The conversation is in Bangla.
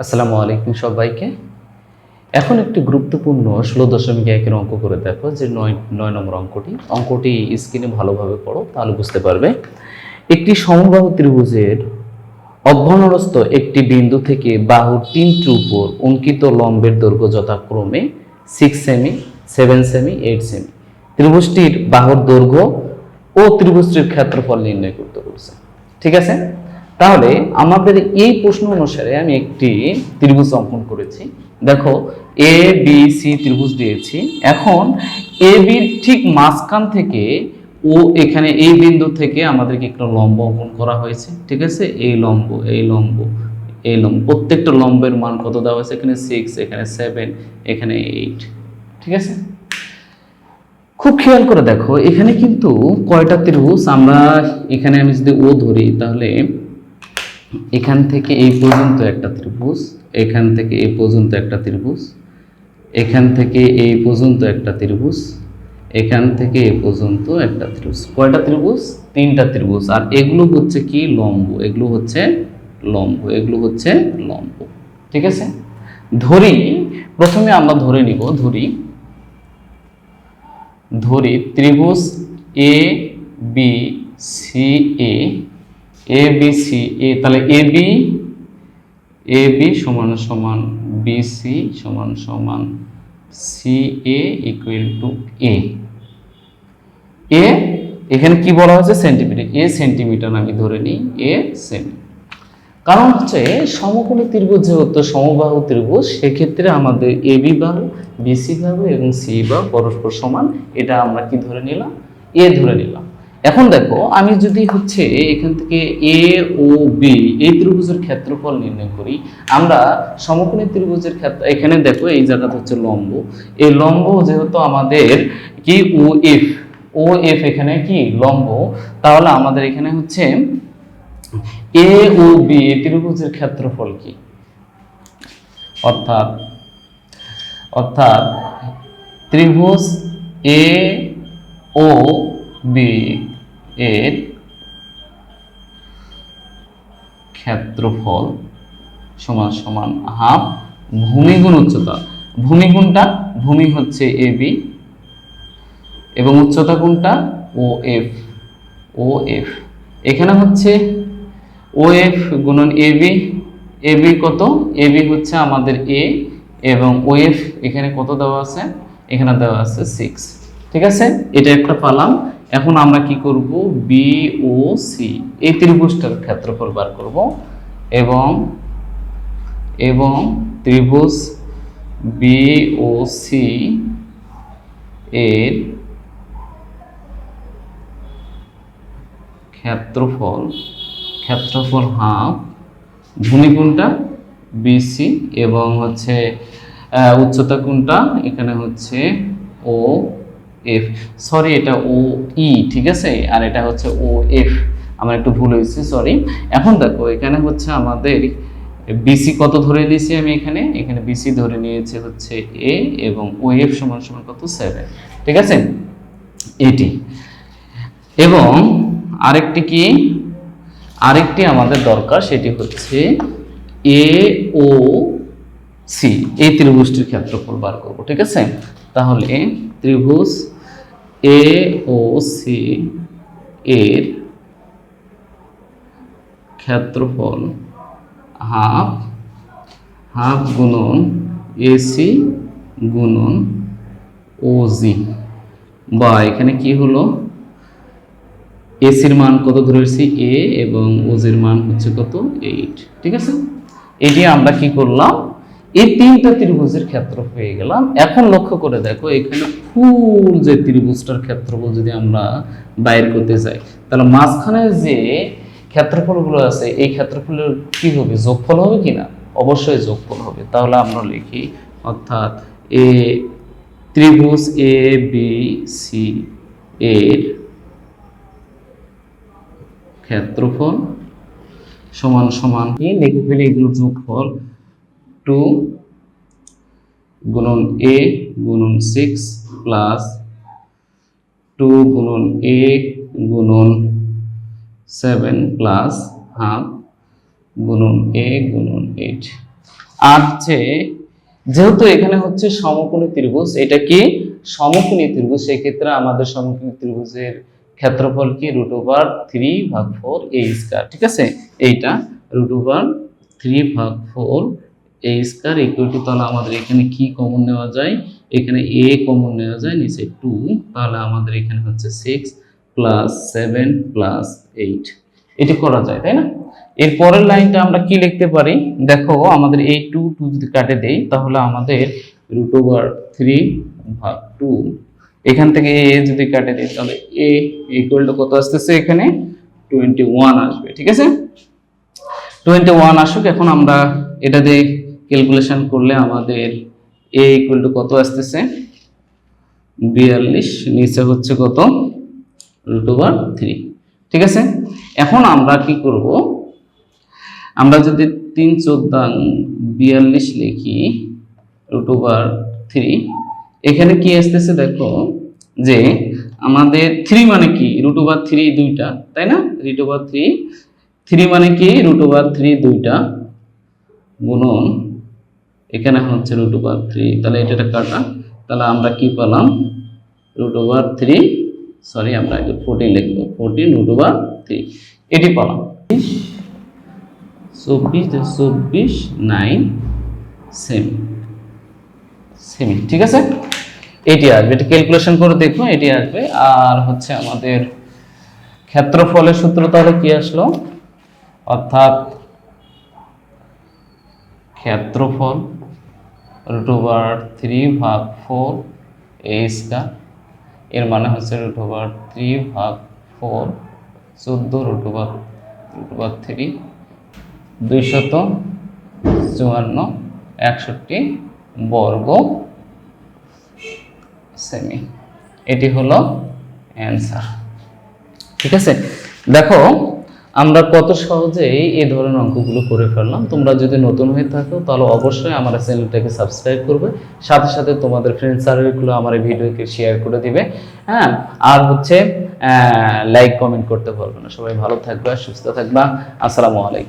আসসালামু আলাইকুম সবাইকে। এখন একটি গুরুত্বপূর্ণ ষোলো দশমিক একের অঙ্ক করে দেখো যে নয় নয় নম্বর অঙ্কটি। অঙ্কটি স্ক্রিনে ভালোভাবে পড়ো, তাহলে বুঝতে পারবে। একটি সমবাহু ত্রিভুজের অভ্যন্তরস্থ একটি বিন্দু থেকে বাহুর তিনটি উপর অঙ্কিত লম্বের দৈর্ঘ্য যথাক্রমে সিক্স সেমি সেভেন সেমি এইট সেমি ত্রিভুজটির বাহুর দৈর্ঘ্য ও ত্রিভুজটির ক্ষেত্রফল নির্ণয় করতে বলছে। ঠিক আছে? তাহলে আমাদের এই প্রশ্ন অনুসারে আমি একটি ত্রিভুজ অঙ্কন করেছি। দেখো এ বি সি ত্রিভুজ দিয়েছি। এখন এ বির ঠিক মাঝখান থেকে ও এখানে এই বিন্দু থেকে আমাদেরকে একটা লম্ব অঙ্কন করা হয়েছে, ঠিক আছে? এই লম্ব এই লম্ব এই লম্ব। প্রত্যেকটা লম্বের মান কত দেওয়া হয়েছে? এখানে সিক্স এখানে সেভেন এখানে এইট ঠিক আছে? খুব খেয়াল করে দেখো, এখানে কিন্তু কয়টা ত্রিভুজ? আমরা এখানে আমি যদি ও ধরি, তাহলে এখান থেকে এই পর্যন্ত একটা ত্রিভুজ, এখান থেকে এই পর্যন্ত একটা ত্রিভুজ, এখান থেকে এই পর্যন্ত একটা ত্রিভুজ, এখান থেকে এই পর্যন্ত একটা ত্রিভুজ। কয়টা ত্রিভুজ? তিনটা ত্রিভুজ। আর এগুলো হচ্ছে কি? লম্ব। এগুলো হচ্ছে লম্ব। এগুলো হচ্ছে লম্ব। ঠিক আছে? ধরি, প্রথমে আমরা ধরে নিব, ধরি। ধরি ত্রিভুজ A B C A A B C A তাহলে এ বি এ বি সমান সমান বি সি সমান সমান C A equal to A A এখানে কি বলা হয়েছে? সেন্টিমিটার এ সেন্টিমিটার আমি ধরে নিই। এ সেমি কারণ হচ্ছে সমকোণী ত্রিভুজ যেহেতু সমবাহু ত্রিভুজ, সেক্ষেত্রে আমাদের এ বি বাহু বিসি বাহু এবং সি বাহু পরস্পর সমান। এটা আমরা কি ধরে নিলাম? এ ধরে নিলাম। এখন দেখো, আমি যদি হচ্ছে এখান থেকে এ ও বি এই ত্রিভুজের ক্ষেত্রফল নির্ণয় করি, আমরা সমকোণী ত্রিভুজের ক্ষেত্র, এখানে দেখো এই জায়গাটা হচ্ছে লম্ব, এই লম্ব যেহেতু আমাদের কি ও এফ ও এফ এখানে কি? লম্ব, তাহলে আমাদের এখানে হচ্ছে এ ও বি এই ত্রিভুজের ক্ষেত্রফল কি? অর্থাৎ অর্থাৎ ত্রিভুজ এ ও বি এর ক্ষেত্রফল সমান সমান হাফ ভূমিগুণ উচ্চতা। ভূমি গুণটা ভূমি হচ্ছে এ বি এবং উচ্চতা কোনটা ও এফ ও এফ। এখানে হচ্ছে ও এফ গুণন এ বি। এ বি কত? এ বি হচ্ছে আমাদের এ এবং ও এফ এখানে কত দেওয়া আছে? এখানে দেওয়া আছে সিক্স। ঠিক আছে? এটা একটা পালাম। এখন আমরা কি করব? বি ও সি এই ত্রিভুজটার ক্ষেত্রফল বার করব এবং এবং ত্রিভুজ বি ও সি এর ক্ষেত্রফল ক্ষেত্রফল হাফ ভূমি কোনটা বিসি এবং হচ্ছে উচ্চতা কোনটা? এখানে হচ্ছে ও এফ সরি এটা ও ই ঠিক আছে? আর এটা হচ্ছে ও এফ আমার একটু ভুল হয়েছে সরি এখন দেখো, এখানে হচ্ছে আমাদের বিসি কত ধরে নিয়েছি আমি এখানে? এখানে বিসি ধরে নিয়েছে হচ্ছে এ এবং ও এফ সমান সমান কত? সেভেন ঠিক আছে? এটি এবং আরেকটি কি? আরেকটি আমাদের দরকার, সেটি হচ্ছে এ ও সি এই ত্রিভুজটির ক্ষেত্রফল বার করব, ঠিক আছে? তাহলে ত্রিভুজ এ ও সি এর ক্ষেত্রফল হাফ হাফ গুণন এসি গুণন ওজি বা এখানে কি হলো? এসির মান কত ধরেছি এ এবং ওজির মান হচ্ছে কত? এইট ঠিক আছে? এটি আমরা কি করলাম? এই তিনটা ত্রিভুজের ক্ষেত্র হয়ে গেলাম। এখন লক্ষ্য করে দেখো, এখানে ফুল যে ত্রিভুজটার ক্ষেত্রফল যদি আমরা বাইর করতে যাই, তাহলে মাঝখানে যে ক্ষেত্রফলগুলো আছে, এই ক্ষেত্রফলের কি হবে? যোগফল হবে কি না? অবশ্যই যোগফল হবে। তাহলে আমরা লিখি, অর্থাৎ এ ত্রিভুজ এ, বি, সি এর ক্ষেত্রফল সমান সমান লিখে ফেলি এগুলোর যোগফল। টু গুণন এ গুণন সিক্স প্লাস টু গুণন এ গুণন সেভেন প্লাস হাফ গুণন এ গুণন এইট হচ্ছে, যেহেতু এখানে হচ্ছে সমকোণী ত্রিভুজ, এটা কি সমকোণী ত্রিভুজ? সেক্ষেত্রে আমাদের সমকোণী ত্রিভুজের ক্ষেত্রফল কি? রুট ওভার থ্রি ভাগ ফোর এ স্কয়ার ঠিক আছে? এইটা রুট ওভার থ্রি ভাগ four A square equal to তাহলে আমাদের এখানে কি কমন নেওয়া যায়? এখানে এ কমন নেওয়া যায়, নিচে টু তাহলে আমাদের এখানে হচ্ছে six plus seven plus eight এটি করা যায়, তাই না? এর পরের লাইনটা আমরা কি লিখতে পারি? দেখো, আমাদের এই টু টু যদি কাটে দেই, তাহলে আমাদের রুট ওভার থ্রি ভাগ টু এখান থেকে এ যদি কাটে দিই, তাহলে এ ইকুয়াল টু কত আসতেছে এখানে? টোয়েন্টি ওয়ান আসবে, ঠিক আছে? টোয়েন্টি ওয়ান আসুক, এখন আমরা এটা দিয়ে ক্যালকুলেশন করলে আমাদের এ ইকুয়াল টু কত আসতেছে? বিয়াল্লিশ, নিচে হচ্ছে কত? রুট ওভার থ্রি ঠিক আছে? এখন আমরা কি করব? আমরা যদি তিন চোদ্দাং বিয়াল্লিশ লিখি রুট ওভার থ্রি এখানে কি আসতেছে দেখো? যে আমাদের থ্রি মানে কি? রুট ওভার থ্রি দুইটা, তাই না? রুট ওভার থ্রি থ্রি মানে কি? রুট ওভার থ্রি দুইটা, গুণন এখানে হচ্ছে রুট ওভার থ্রি তাহলে এটা কাটা। তাহলে আমরা কি পেলাম? রুট ওভার থ্রি সরি আমরা ফোরটিন লিখব। ফোরটিন রুট ওভার থ্রি এটি পেলাম। চব্বিশ চব্বিশ নাইন সেমি সেমি ঠিক আছে? এটি আসবে। এটি ক্যালকুলেশন করে দেখো, এটি আসবে। আর হচ্ছে আমাদের ক্ষেত্রফলের সূত্র তাহলে কি আসলো? অর্থাৎ ক্ষেত্রফল রুট ওভার থ্রি ভাগ ফোর এ স্কয়ার এর মানে হচ্ছে রুট ওভার থ্রি ভাগ ফোর চোদ্দ root over root over three দুইশত চুয়ান্ন, একষট্টি বর্গ সেমি এটি হলো অ্যান্সার ঠিক আছে? দেখো আমরা কত সহজেই এই ধরনের অঙ্কগুলো করে ফেললাম। তোমরা যদি নতুন হয়ে থাকো, তাহলে অবশ্যই আমার চ্যানেলটাকে সাবস্ক্রাইব করবে। সাথে সাথে তোমাদের ফ্রেন্ড সার্কেলগুলো আমার এই ভিডিওকে শেয়ার করে দিবে। হ্যাঁ? আর হচ্ছে লাইক কমেন্ট করতে পারবে না। সবাই ভালো থাকবে, সুস্থ থাকবা। আসসালামু আলাইকুম।